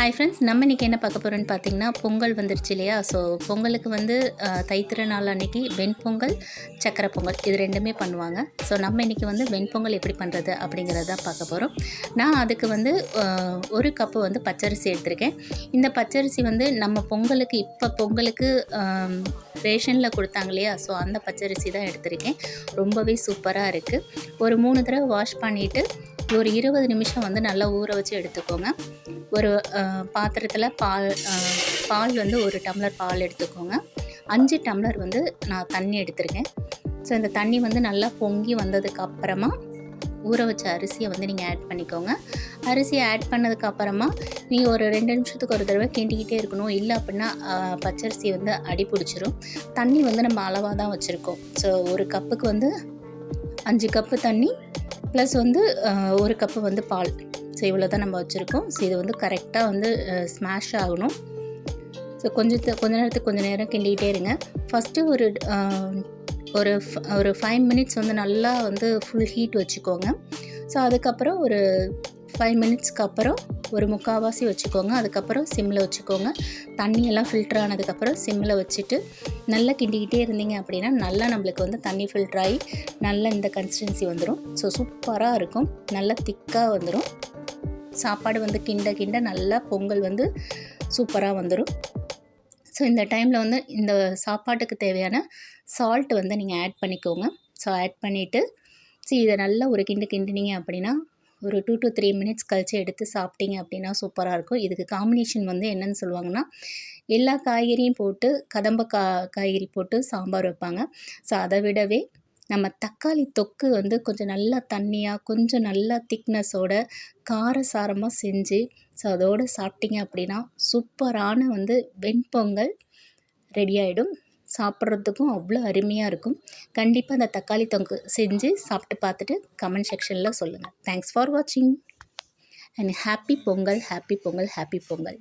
Hi friends நம்ம இன்றைக்கி என்ன பார்க்க போகிறோன்னு பார்த்தீங்கன்னா பொங்கல் வந்துருச்சு இல்லையா? ஸோ பொங்கலுக்கு வந்து தைத்திர நாள் அன்னைக்கு வெண்பொங்கல் சக்கரை பொங்கல் இது ரெண்டுமே பண்ணுவாங்க. ஸோ நம்ம இன்றைக்கி வந்து வெண்பொங்கல் எப்படி பண்ணுறது அப்படிங்கிறத தான் பார்க்க போகிறோம் நான் அதுக்கு வந்து ஒரு கப்பு வந்து பச்சரிசி எடுத்திருக்கேன். இந்த பச்சரிசி வந்து நம்ம பொங்கலுக்கு இப்போ பொங்கலுக்கு ரேஷனில் கொடுத்தாங்க இல்லையா? ஸோ அந்த பச்சரிசி தான் எடுத்திருக்கேன். ரொம்பவே சூப்பராக இருக்குது ஒரு மூணு தடவை வாஷ் பண்ணிவிட்டு ஒரு இருபது நிமிஷம் வந்து நல்லா ஊற வச்சு எடுத்துக்கோங்க. ஒரு பாத்திரத்தில் பால் பால் வந்து ஒரு டம்ளர் பால் எடுத்துக்கோங்க. அஞ்சு டம்ளர் வந்து நான் தண்ணி எடுத்திருக்கேன். ஸோ இந்த தண்ணி வந்து நல்லா பொங்கி வந்ததுக்கு அப்புறமா ஊற வச்ச அரிசியை வந்து நீங்கள் ஆட் பண்ணிக்கோங்க. அரிசியை ஆட் பண்ணதுக்கப்புறமா நீ நீங்கள் ஒரு ரெண்டு நிமிஷத்துக்கு ஒரு தடவை கிண்டிக்கிட்டே இருக்கணும். இல்லை அப்படின்னா பச்சரிசி வந்து அடி பிடிச்சிரும். தண்ணி வந்து நம்ம அளவாக தான் வச்சுருக்கோம். ஸோ ஒரு கப்புக்கு வந்து அஞ்சு கப்பு தண்ணி ப்ளஸ் வந்து ஒரு கப்பு வந்து பால். ஸோ இவ்வளோ தான் நம்ம வச்சுருக்கோம். ஸோ இது வந்து கரெக்டாக வந்து ஸ்மாஷ் ஆகணும். ஸோ கொஞ்சத்து கொஞ்ச நேரத்துக்கு கொஞ்சம் நேரம் கிண்டிகிட்டே இருங்க. ஃபஸ்ட்டு ஒரு ஒரு ஒரு ஃபைவ் மினிட்ஸ் வந்து நல்லா வந்து ஃபுல் ஹீட் வச்சுக்கோங்க. ஸோ அதுக்கப்புறம் ஒரு ஃபைவ் மினிட்ஸ்க்கு அப்புறம் ஒரு முக்கால்வாசி வச்சுக்கோங்க. அதுக்கப்புறம் சிம்மில் வச்சுக்கோங்க. தண்ணியெல்லாம் ஃபில்டர் ஆனதுக்கப்புறம் சிம்மில் வச்சுட்டு நல்லா கிண்டிக்கிட்டே இருந்தீங்க அப்படின்னா நல்லா நம்மளுக்கு வந்து தண்ணி ஃபில்டர் ஆகி நல்ல இந்த கன்சிஸ்டன்சி வந்துடும் ஸோ சூப்பராக இருக்கும். நல்லா திக்காக வந்துடும் சாப்பாடு வந்து கிண்ட கிண்ட நல்லா பொங்கல் வந்து சூப்பராக வந்துடும் ஸோ இந்த டைமில் வந்து இந்த சாப்பாட்டுக்கு தேவையான சால்ட் வந்து நீங்கள் ஆட் பண்ணிக்கோங்க. ஸோ ஆட் பண்ணிவிட்டு ஸோ இதை நல்லா ஒரு கிண்டு கிண்டினீங்க அப்படின்னா ஒரு டூ டு த்ரீ மினிட்ஸ் கழித்து எடுத்து சாப்பிட்டீங்க அப்படின்னா சூப்பராக இருக்கும். இதுக்கு காம்பினேஷன் வந்து என்னன்னு சொல்லுவாங்கன்னா எல்லா காய்கறியும் போட்டு கதம்ப கா காய்கறி போட்டு சாம்பார் வைப்பாங்க. ஸோ அதை விடவே நம்ம தக்காளி தொக்கு வந்து கொஞ்சம் நல்லா தண்ணியாக கொஞ்சம் நல்லா திக்னஸோட காரசாரமாக செஞ்சு ஸோ அதோடு சாப்பிட்டீங்க அப்படின்னா சூப்பரான வந்து வெண்பொங்கல் ரெடி ஆகிடும் சாப்பிட்றதுக்கும் அவ்வளோ அருமையாக இருக்கும். கண்டிப்பாக அந்த தக்காளி தொங்கு செஞ்சு சாப்பிட்டு பார்த்துட்டு கமெண்ட் செக்ஷனில் சொல்லுங்கள் தேங்க்ஸ் ஃபார் வாட்சிங் and happy Pongal happy Pongal happy Pongal.